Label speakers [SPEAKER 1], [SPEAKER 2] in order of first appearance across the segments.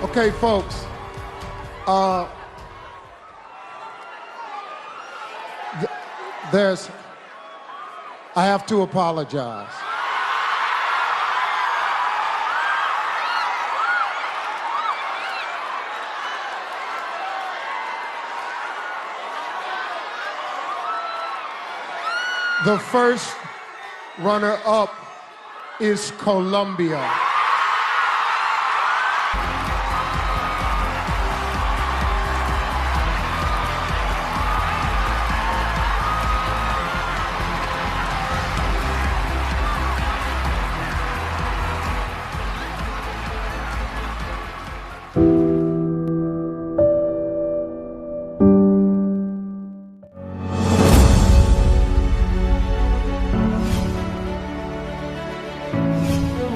[SPEAKER 1] Okay, folks. Uh, th- there's. I have to apologize. The first runner up is Colombia.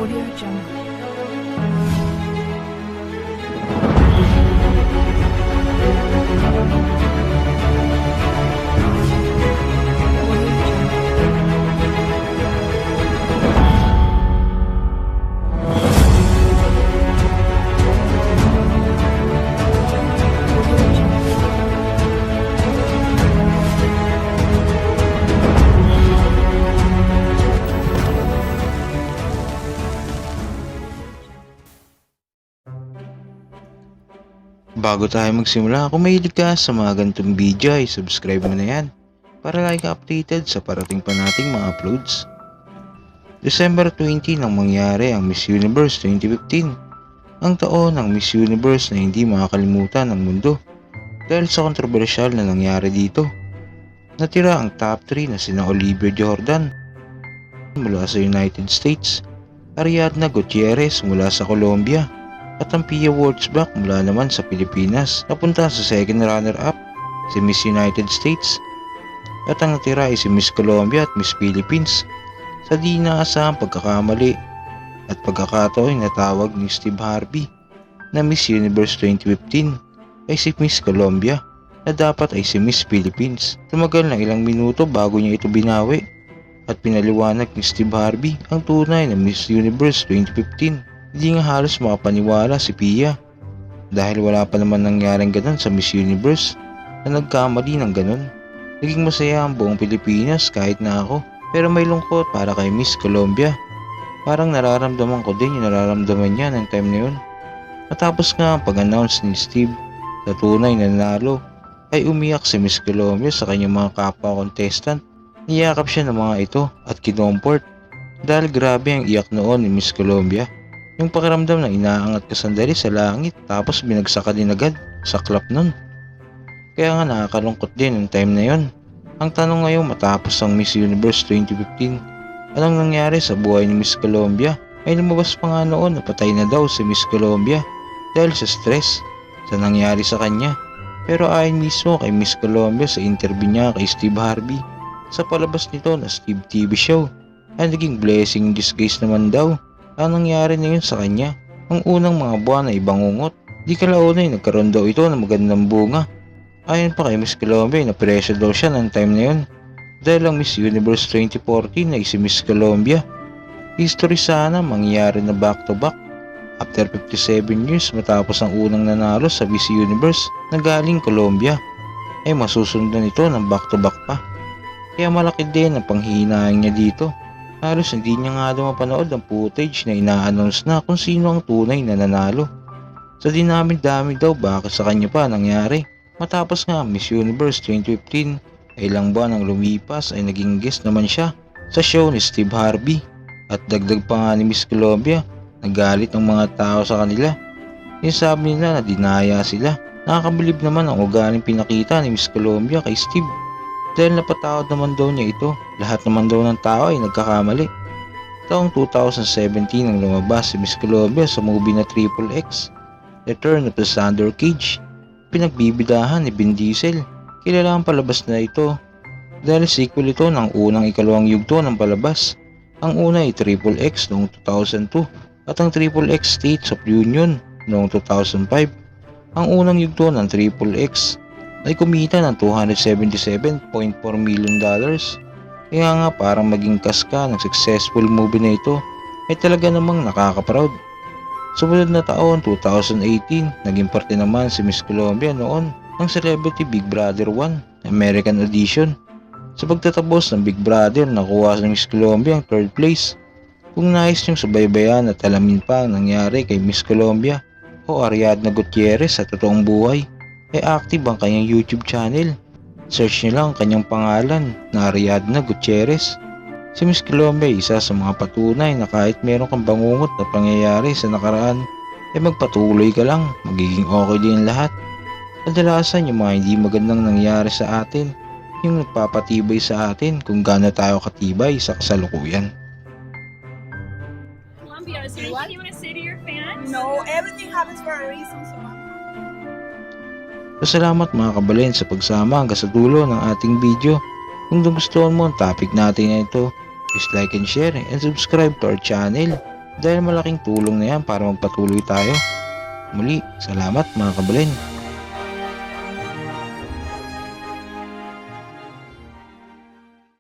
[SPEAKER 2] Audio Jungle.
[SPEAKER 3] Bago tayo magsimula, kung mahilig ka sa mga ganitong video ay subscribe mo na yan para lagi ka updated sa parating pa nating mga uploads. December 20 nang mangyari ang Miss Universe 2015, ang taon ng Miss Universe na hindi makakalimutan ng mundo dahil sa kontrobersyal na nangyari dito. Natira ang top 3 na sina Olivia Jordan mula sa United States, Ariadna Gutierrez mula sa Colombia, at ang Pia Wurzbach mula naman sa Pilipinas. Napunta sa second runner-up si Miss United States. At ang natira ay si Miss Colombia at Miss Philippines. Sa di inaasahang pagkakamali at pagkakataon natawag ni Steve Harvey na Miss Universe 2015 ay si Miss Colombia na dapat ay si Miss Philippines. Tumagal ng ilang minuto bago niya ito binawi at pinaliwanag ni Steve Harvey ang tunay na Miss Universe 2015 hindi nga halos makapaniwala si Pia dahil wala pa naman nangyaring ganun sa Miss Universe na nagkamali ng ganun. Naging masaya ang buong Pilipinas kahit na ako pero may lungkot para kay Miss Colombia. Parang nararamdaman ko din yung nararamdaman niya ng time na yun. Matapos nga ang pag-announce ni Steve na tunay na nanalo ay umiyak si Miss Colombia sa kanyang mga kapwa contestant. Niyakap siya ng mga ito at kinomport dahil grabe ang iyak noon ni Miss Colombia. Yung pakiramdam na inaangat ka sandali sa langit tapos binagsak din agad sa clap nun. Kaya nga nakakalungkot din yung time na yon. Ang tanong ngayon matapos ang Miss Universe 2015, anong nangyari sa buhay ni Miss Colombia? Ay lumabas pa nga noon na patay na daw si Miss Colombia dahil sa stress sa nangyari sa kanya. Pero ayon mismo kay Miss Colombia sa interview niya kay Steve Harvey sa palabas nito na Steve TV show ay naging blessing in disguise naman daw ang nangyari na yun sa kanya. Ang unang mga buwan na ibangungot, di kalauna ay nagkaroon daw ito ng magandang bunga. Ayon pa kay Miss Colombia na presyo daw siya ng time na yun. Dahil ang Miss Universe 2014 ay si Miss Colombia. History sana mangyayari na back to back. After 57 years matapos ang unang nanalo sa Miss Universe na galing Colombia, ay masusundan ito ng back to back pa. Kaya malaki din ang panghihinayang niya dito. Halos hindi niya nga daw mapanood ang footage na ina-announce na kung sino ang tunay na nanalo. Sa dinami-dami daw bakit sa kanya pa nangyari. Matapos nga Miss Universe 2015 ay ilang buwan ang lumipas ay naging guest naman siya sa show ni Steve Harvey. At dagdag pa nga ni Miss Colombia, nagalit ang mga tao sa kanila. Yung sabi nila na dinaya sila. Nakakabilib naman ang ugaling pinakita ni Miss Colombia kay Steve. Dahil napatawad naman daw niya ito, lahat naman daw ng tao ay nagkakamali. Taong 2017 nang lumabas si Miss Colombia sa movie na Triple X, Return of the Thunder Cage. Pinagbibidahan ni Vin Diesel. Kilala ang palabas na ito dahil sequel ito ng unang ikalawang yugto ng palabas. Ang una ay Triple X noong 2002 at ang Triple X States of Union noong 2005. Ang unang yugto ng Triple X ay kumita ng 277.4 million dollars. Kaya nga parang maging kaska ng successful movie na ito ay talaga namang nakaka-proud. Sumunod na taon, 2018, naging parte naman si Miss Colombia noon ng Celebrity Big Brother 1 American Edition. Sa pagtatapos ng Big Brother, nakuha si Miss Colombia ang third place. Kung nais niyong subaybayan at alamin pa ang nangyari kay Miss Colombia o Ariadna Gutierrez sa totoong buhay, ay active ang kanyang YouTube channel. Search niyo lang ang kanyang pangalan na Ariadna Gutierrez. Si Miss Colombia ay isa sa mga patunay na kahit meron kang bangungot na pangyayari sa nakaraan, ay magpatuloy ka lang, magiging okay din lahat. Kadalasan yung mga hindi magandang nangyari sa atin, yung nagpapatibay sa atin kung gaano tayo katibay sa kasalukuyan.
[SPEAKER 4] Columbia, is there anything you want to say to your fans?
[SPEAKER 5] No, everything happens for a reason, so
[SPEAKER 3] Pasalamat mga kabalin sa pagsama hanggang sa dulo ng ating video. Kung gustuhan mo ang topic natin na ito, please like and share and subscribe to our channel dahil malaking tulong na yan para magpatuloy tayo. Muli, salamat mga kabalin.